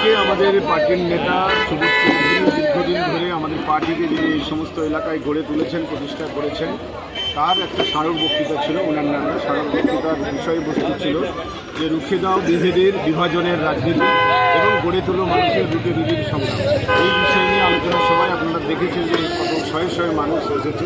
আজকে আমাদের পার্টির নেতা সুবোধ চৌধুরী দীর্ঘদিন ধরে আমাদের পার্টিকে যিনি এই সমস্ত এলাকায় গড়ে তুলেছেন, প্রতিষ্ঠা করেছেন, তার একটা স্মারক বক্তৃতা ছিল, ওনার নামে স্মারক বক্তৃতার বিষয়বস্তু ছিল যে রুখে দাও বিভেদের বিভাজনের রাজনীতি এবং গড়ে তোলো মানুষের রুটে রুজির সংগ্রাম এই বিষয় নিয়ে আলোচনা সবাই আপনারা দেখেছেন যে কত শয়ে শয়ে মানুষ এসেছে।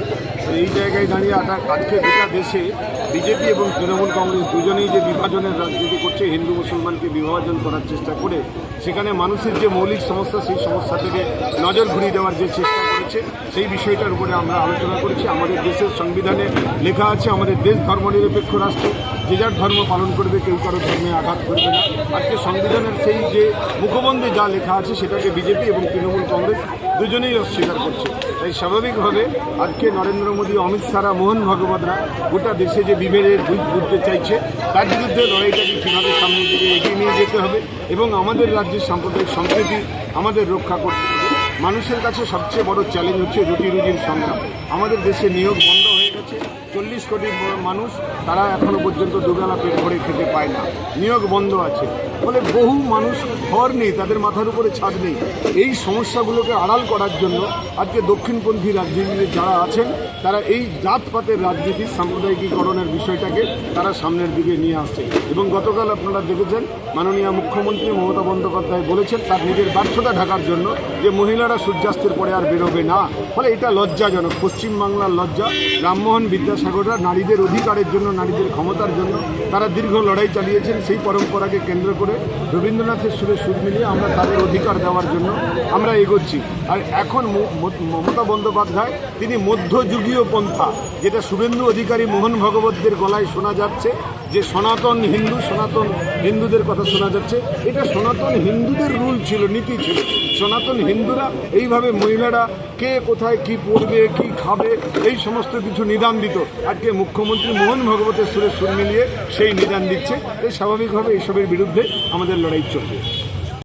এই জায়গায় দাঁড়িয়ে আটা- আজকে গোটা দেশে বিজেপি এবং তৃণমূল কংগ্রেস দুজনেই যে বিভাজনের রাজনীতি করছে, হিন্দু, মুসলমানকে বিভাজন করার চেষ্টা করে, সেখানে মানুষের যে মৌলিক সমস্যা, সেই সমস্যা থেকে নজর ঘুরিয়ে দেওয়ার যে চেষ্টা করেছে, সেই বিষয়টার উপরে আমরা আলোচনা করেছি। আমাদের দেশের সংবিধানে লেখা আছে, আমাদের দেশ ধর্মনিরপেক্ষ রাষ্ট্র, যে যার ধর্ম পালন করবে, কেউ কারও ধর্মে আঘাত করবে না। আজকে সংবিধানের সেই যে মুখবন্ধে যা লেখা আছে, সেটাকে বিজেপি এবং তৃণমূল কংগ্রেস দুজনেই অস্বীকার করছে। তাই স্বাভাবিকভাবে আজকে নরেন্দ্র মোদী, অমিত শাহরা মোহন ভগবতরা গোটা দেশে যে বিভেদের বুঝ বুঝতে চাইছে, তার বিরুদ্ধে লড়াইটাকে কীভাবে সামনের দিকে এগিয়ে নিয়ে যেতে হবে এবং আমাদের রাজ্যের সাম্প্রদায়িক সংস্কৃতি আমাদের রক্ষা করতে হবে। মানুষের কাছে সবচেয়ে বড় চ্যালেঞ্জ হচ্ছে রুটি রুজির সংগ্রাম। আমাদের দেশে নিয়োগ বন্ধ হয়ে গেছে। চল্লিশ কোটি মানুষ তারা এখনও পর্যন্ত দুবেলা পেট ভরে খেতে পায় না। নিয়োগ বন্ধ আছে। ফলে বহু মানুষ ঘর নেই, তাদের মাথার উপরে ছাদ নেই। এই সমস্যাগুলোকে আড়াল করার জন্য আজকে দক্ষিণপন্থী রাজনীতিতে যারা আছেন, তারা এই জাতপাতের রাজনীতির সাম্প্রদায়িকীকরণের বিষয়টাকে তারা সামনের দিকে নিয়ে আসছে। এবং গতকাল আপনারা দেখেছেন, মাননীয় মুখ্যমন্ত্রী মমতা বন্দ্যোপাধ্যায় বলেছেন তার নিজের ব্যর্থতা ঢাকার জন্য যে মহিলারা সূর্যাস্তের পরে আর বেরোবে না। ফলে এটা লজ্জাজনক। পশ্চিমবাংলার লজ্জা, রামমোহন বিদ্যাসাগররা নারীদের অধিকারের জন্য, নারীদের ক্ষমতার জন্য তারা দীর্ঘ লড়াই চালিয়েছেন। সেই পরম্পরাকে কেন্দ্র করে রবীন্দ্রনাথের সুরে সুর মিলিয়ে আমরা তাদের অধিকার দেওয়ার জন্য আমরা এগোচ্ছি। আর এখন মমতা বন্দ্যোপাধ্যায়, তিনি মধ্যযুগীয় পন্থা, যেটা শুভেন্দু অধিকারী মোহন ভগবতদের গলায় শোনা যাচ্ছে যে সনাতন হিন্দু, সনাতন হিন্দুদের কথা শোনা যাচ্ছে, এটা সনাতন হিন্দুদের রুল ছিল, নীতি ছিল। সনাতন হিন্দুরা এইভাবে মহিলারা কে কোথায় কি পড়বে, কি খাবে, এই সমস্ত কিছু নিদান দিত। আজকে মুখ্যমন্ত্রী মোহন ভগবতের সুরে সুর মিলিয়ে সেই নিদান দিচ্ছে। এই স্বাভাবিকভাবে এইসবের বিরুদ্ধে আমাদের লড়াই চলবে।